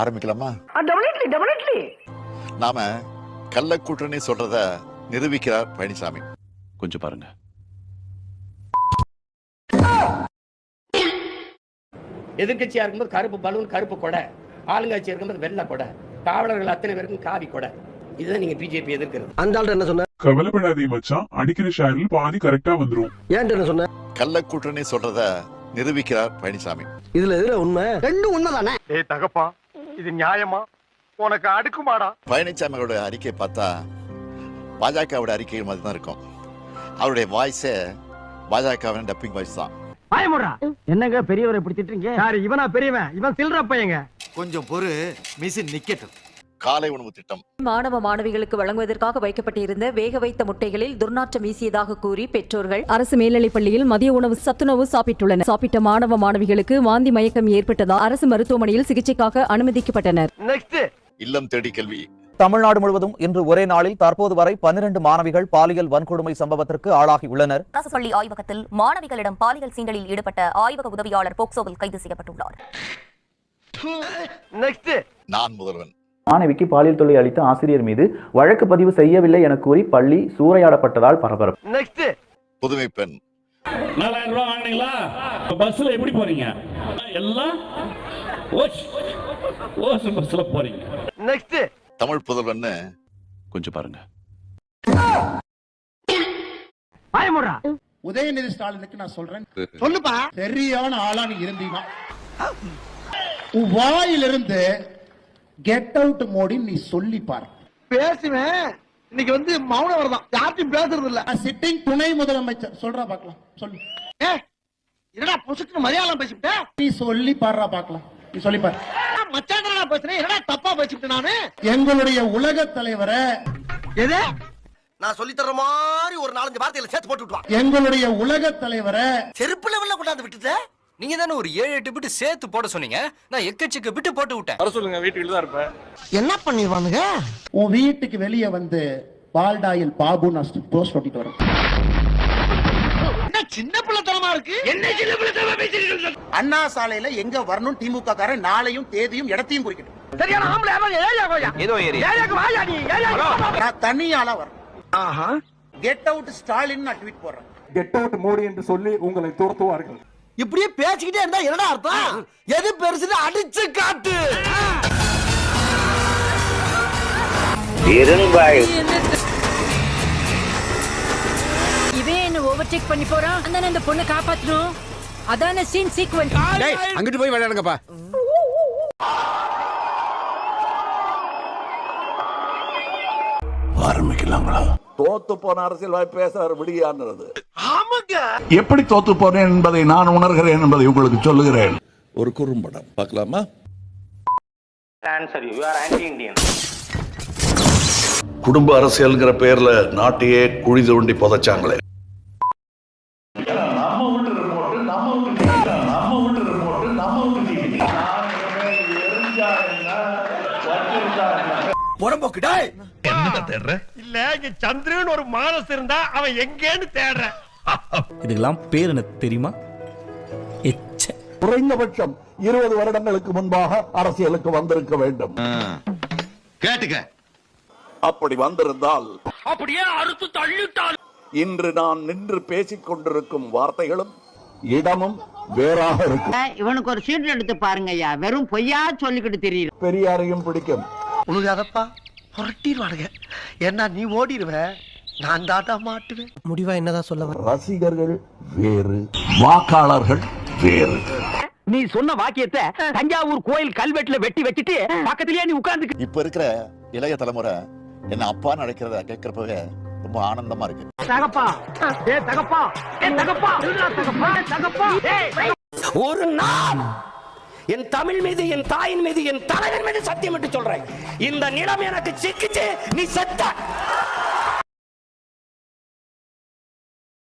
ஆரம்பிக்கலாமா? நாம கள்ள கூட்டணி சொல்றத நிரூபிக்கிறார் பழனிசாமி. கொஞ்சம் பாருங்க. எதிர்க்கட்சியா இருக்கும்போது கருப்பு பலூன் கருப்பு கொடை. ஆளுங்கட்சியா இருக்கும்போது வெள்ளை கொடை. காவலர்கள் அத்தனை பேருக்கும் காவி கொடை. இதுதான் நீங்க பிஜேபி எதிர்க்கிறது. அந்த ஆள் என்ன சொன்ன? கவலைப்படாதே மச்சான். அடிக்கிற ஷேரில் பாதி கரெக்டா வந்துரும். ஏன்ட்டு என்ன சொன்ன? கள்ள கூட்டணி சொல்றத நிரூபிக்கிறார் பழனிசாமி. இதுல எதுல உண்மை. ரெண்டும் உண்மைதானே? ஏய் தகப்பா இது நியாயமா? உனக்கு அடுக்குமாடா? பழனிசாமியோட அறிக்கையை பார்த்தா பாஜகவோட அறிக்கை மாதிரி தான் இருக்கும். அவருடைய வாய்ஸே பாஜகவின் டப்பிங் வாய்ஸ் தான். பயமுடா என்னங்க பெரியவரை இப்படி திட்டுறீங்க? யாரு இவனா பெரியவன்? இவன் சில்ற பையங்க. கொஞ்சம் பொறு மிஷின் நிக்கட்டும். காலை உணவு திட்டம். மாணவ மாணவிகளுக்கு வழங்குவதற்காக வைக்கப்பட்டிருந்த வேக வைத்த முட்டைகளில் துர்நாற்றம் வீசியதாக கூறி பெற்றோர்கள் அரசு மேல்நிலைப் பள்ளியில் மதிய உணவு சத்துணவு சாப்பிட்டுள்ளனர். சாப்பிட்ட மாணவ மாணவிகளுக்கு வாந்தி மயக்கம் ஏற்பட்டதால் அரசு மருத்துவமனையில் சிகிச்சைக்காக அனுமதிக்கப்பட்டனர். இல்லம் தேடி கல்வி தமிழ்நாடு முழுவதும் இன்று ஒரே நாளில் தற்போது வரை பன்னிரண்டு மாணவிகள் பாலியல் வன்கொடுமை சம்பவத்திற்கு ஆளாகி உள்ளனர். அரசு பள்ளி ஆய்வகத்தில் மாணவிகளிடம் பாலியல் சீண்டலில் ஈடுபட்ட ஆய்வக உதவியாளர் போக்சோவில் கைது செய்யப்பட்டுள்ளார். நான் முதல்வன். மாணவிக்கு பாலியல் தொல்லை அளித்த ஆசிரியர் மீது வழக்கு பதிவு செய்யவில்லை என கூறி பள்ளி சூறையாடப்பட்டதால் பரபரப்பு. நெக்ஸ்ட் புதுமை பெண். நாலாயிரம் ரூபாய் வாங்கினீங்களா? பஸ்ல எப்படி போறீங்க? எல்லாம் ஓஷ் ஓஷ் பஸ்ல போறீங்க. நெக்ஸ்ட் தமிழ் புதல்வன்னு கொஞ்சம் பாருங்க. உதயநிதி ஸ்டாலினுக்கு நான் சொல்றேன். சொல்லுப்பா. சரியான ஆளா நீ இருந்தீங்கன்னா உன் வாயிலிருந்து கெட் அவுட் மோடி நீ சொல்லி பாரு. பேசுவேன். இன்னைக்கு வந்து மௌன வரதான் யார்ட்டையும் பேசுறது இல்ல. சிட்டிங் துணை முதலமைச்சர். சொல்றா பார்க்கலாம். சொல்லு. என்னடா புசுக்கு மலையாளம் பேசிவிட்ட? நீ சொல்லி பாடுறா பார்க்கலாம். நீ சொல்லி பாரு. மச்சான் பேசுறேன் என்னடா தப்பா பேசிவிட்டேன் நானு? எங்களுடைய உலக தலைவரை எது? நான் சொல்லி தர்ற மாதிரி ஒரு நாலஞ்சு வார்த்தைகளை சேர்த்து போட்டு விட்டுவா. எங்களுடைய உலக தலைவரை செருப்பு லெவல்ல கொண்டாந்து விட்டுட்ட? நீங்க தானே ஒரு ஏழு எட்டு பிட்டு சேர்த்து போட சொன்னீங்க? நான் எக்கச்சக்க பிட்டு போட்டு விட்டேன். என்ன பண்ணிடுவானுங்க? உன் வீட்டுக்கு வெளியே வந்து பால்டாயில் பாபு நான் போஸ்ட் ஒட்டிட்டு வரேன். சின்ன பிள்ளைத்தனமா இருக்கு? என்ன சின்ன பிள்ளைத்தனமா பேசிட்டு அண்ணா சாலையில எங்க வரணும் திமுக காரன் நாளையும் தேதியும் இடத்தையும் குறிக்கட்டும். சரியான ஆம்பளை யாரோ ஏரியா கோயா ஏதோ ஏரியா. ஏரியாக்கு வாயா நீ? ஏரியா நான் தனியால வரேன். ஆஹா. கெட் அவுட் ஸ்டாலின் நான் ட்வீட் போடுறேன். கெட் அவுட் மோடி என்று சொல்லி உங்களை துரத்துவார்கள். இப்படியே பேசிக்கிட்டே இருந்தா என்னடா அர்த்தம்? எது பெருசுன்னு அடிச்சு காட்டு. இவன் என்ன ஓவர்டேக் பண்ணி போறான்? அந்த அந்த பொண்ணை காப்பாத்தணும்? அதான சீன் சீக்வன்ஸ் அங்கிட்டு போய் விளையாடுங்கப்பா. தோத்து போன அரசியல் வாய்ப்பு பேசுறாரு விடியான்றது. எப்படி தோத்து போனேன் என்பதை நான் உணர்கிறேன் என்பதை உங்களுக்கு சொல்லுகிறேன். ஒரு குறும்படம். பார்க்கலாமா? குடும்ப அரசியல்ங்கிற பேர்ல நாட்டையே குழி தோண்டி புதைச்சாங்களே. புறம்போக்குடா இல்ல இங்க சந்திரன் ஒரு மானஸ் இருந்தா அவன் எங்கேன்னு தேடுறேன் இதுக்கெல்லாம் பேர் எனக்கு தெரியுமா? எச்ச. குறைந்தபட்சம் இருபது வருடங்களுக்கு முன்பாக அரசியலுக்கு வந்திருக்க வேண்டும். கேட்டுக்க. அப்படி வந்திருந்தால் அப்படியே அறுத்து தள்ளிட்டான் இன்று நான் நின்று பேசிக் கொண்டிருக்கும் வார்த்தைகளும் இடமும் வேறாக இருக்கும். இவனுக்கு ஒரு சீட் எடுத்து பாருங்க ஐயா வெறும் பொய்யா சொல்லிக்கிட்டு தெரியல பெரியாரையும் பிடிக்கும். உனக்கு அதப்பா புரட்டிடுவானுங்க. ஏன்னா நீ ஓடிடுவ. நான் தாட்டா மாட்டுவேன். முடிவா என்னதான் சொல்ல ரசிகர்கள் வேறு வாக்காளர்கள் வேறு. நீ சொன்ன வாக்கியத்தை தஞ்சாவூர் கோயில் கல்வெட்டுல வெட்டி வச்சிட்டு பக்கத்திலேயே நீ உட்கார்ந்து இப்ப இருக்கிற இளைய தலைமுறை என்ன அப்பா நடக்கிறத கேட்கறப்பவே ரொம்ப ஆனந்தமா இருக்கு. தகப்பா. ஏ தகப்பா. ஏ தகப்பா. தகப்பா. ஒரு நாள் என் தமிழ் மீது என் தாயின் மீது என் தலைவன் மீது சத்தியம் என்று சொல்றேன். இந்த நிலம் எனக்கு சிக்கிச்சு நீ செத்த.